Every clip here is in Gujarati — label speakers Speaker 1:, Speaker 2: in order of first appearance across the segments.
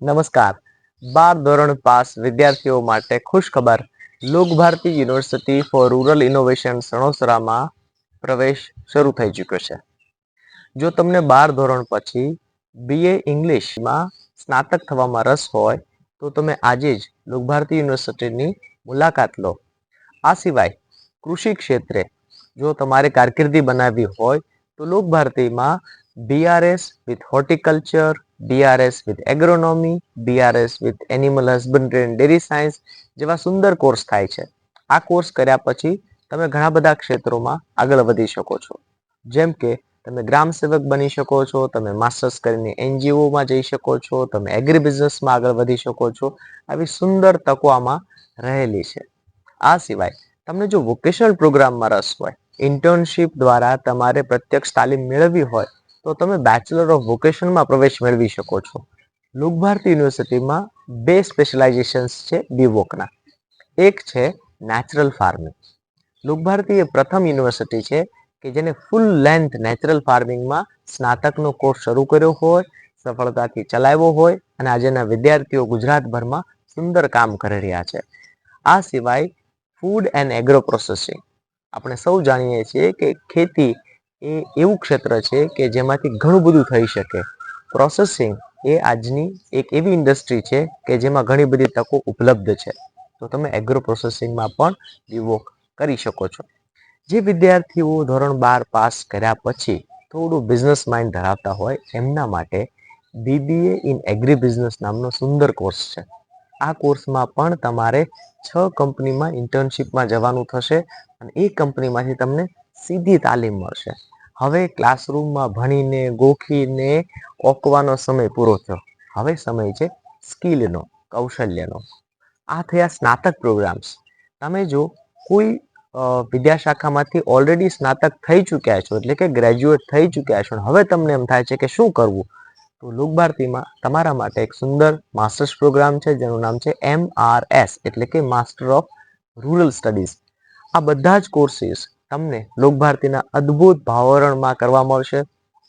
Speaker 1: નમસ્કાર. બાર ધોરણ પાસ વિદ્યાર્થીઓ માટે ખુશખબર. Lok Bharati university for rural innovation સણોસરામાં પ્રવેશ શરૂ થઈ ચૂક્યો છે. જો તમને બાર ધોરણ પછી બીએ ઇંગ્લિશમાં સ્નાતક થવામાં રસ હોય, તો તમે આજે જ લોક ભારતી યુનિવર્સિટીની મુલાકાત લો. આ સિવાય, કૃષિ ક્ષેત્રે જો તમારે કારકિર્દી બનાવવી હોય, તો લોક ભારતીમાં BRS with horticulture BRS with agronomy BRS with animal husbandry and dairy science જેવા સુંદર કોર્સ થાય છે. આ કોર્સ કર્યા પછી તમે ઘણા બધા ક્ષેત્રોમાં આગળ વધી શકો છો. જેમ કે તમે ગ્રામ સેવક બની શકો છો, તમે માસ્ટર્સ કરીને એનજીઓમાં જઈ શકો છો, તમે એગ્રી બિઝનેસમાં આગળ વધી શકો છો. આવી સુંદર તકો આમાં રહેલી છે. આ સિવાય તમને જો વોકેશનલ પ્રોગ્રામમાં રસ હોય ઇન્ટર્નશિપ દ્વારા તમારે પ્રત્યક્ષ તાલીમ મેળવવી હોય તો તમે બેચલર ઓફ વોકેશનમાં પ્રવેશ મેળવી શકો છો. લોક ભારતી યુનિવર્સિટીમાં બે સ્પેશિયલાઇઝેશન્સ છે બીવોકના એક છે નેચરલ ફાર્મિંગ લોક ભારતી એ પ્રથમ યુનિવર્સિટી છે કે જેને ફૂલ લેન્થ નેચરલ ફાર્મિંગમાં સ્નાતકનો કોર્સ શરૂ કર્યો હોય, સફળતાથી ચલાવ્યો હોય અને આજેના વિદ્યાર્થીઓ ગુજરાતભરમાં સુંદર કામ કરી રહ્યા છે. આ સિવાય ફૂડ એન્ડ એગ્રો પ્રોસેસિંગ આપણે સૌ જાણીએ છીએ કે ખેતી એ એવું ક્ષેત્ર છે કે જેમાંથી ઘણું બધું થઈ શકે. પ્રોસેસિંગ એ આજની એક એવી ઇન્ડસ્ટ્રી છે કે જેમાં ઘણી બધી તકો ઉપલબ્ધ છે. તો તમે એગ્રો પ્રોસેસિંગમાં પણ ડિવોક કરી શકો છો. જે વિદ્યાર્થીઓ ધોરણ બાર પાસ કર્યા પછી થોડું બિઝનેસ માઇન્ડ ધરાવતા હોય એમના માટે બીબીએ ઇન એગ્રી બિઝનેસ નામનો સુંદર કોર્સ છે. આ કોર્સમાં પણ તમારે છ કંપનીમાં ઇન્ટર્નશીપમાં જવાનું થશે અને એ કંપનીમાંથી તમને સીધી તાલીમ મળશે. હવે ક્લાસરૂમમાં ભણીને, ગોખીને ઓકવાનો સમય પૂરો થયો. હવે સમય છે સ્કિલનો, કૌશલ્યનો. આ થયા સ્નાતક પ્રોગ્રામ્સ. તમે જો કોઈ વિદ્યાશાખામાંથી ઓલરેડી સ્નાતક થઈ ચૂક્યા છો, એટલે કે ગ્રેજ્યુએટ થઈ ચૂક્યા છો, હવે તમને એમ થાય છે કે શું કરવું? તો લોક ભારતીમાં તમારા માટે એક સુંદર માસ્ટર્સ પ્રોગ્રામ છે, જેનું નામ છે એમ એટલે કે માસ્ટર ઓફ રૂરલ સ્ટડીઝ. આ બધા જ કોર્સીસ તમને લોકભારતીના અદ્ભુત ભાવરણમાં કરવા મળશે.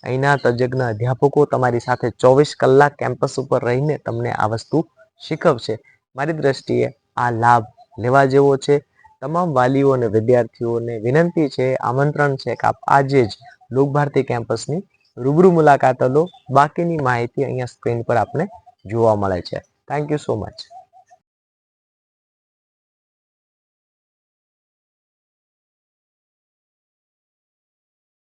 Speaker 1: અહીંના તજજ્ઞ અધ્યાપકો તમારી સાથે ચોવીસ કલાક કેમ્પસ ઉપર રહીને તમને આ વસ્તુ શીખવશે. મારી દ્રષ્ટિએ આ લાભ લેવા જેવો છે. તમામ વાલીઓ અને વિદ્યાર્થીઓને વિનંતી છે, આમંત્રણ છે કે આપ આજે જ લોક ભારતી કેમ્પસની રૂબરૂ મુલાકાત લો. બાકીની માહિતી અહીંયા સ્ક્રીન પર આપને જોવા મળે છે. Thank you so much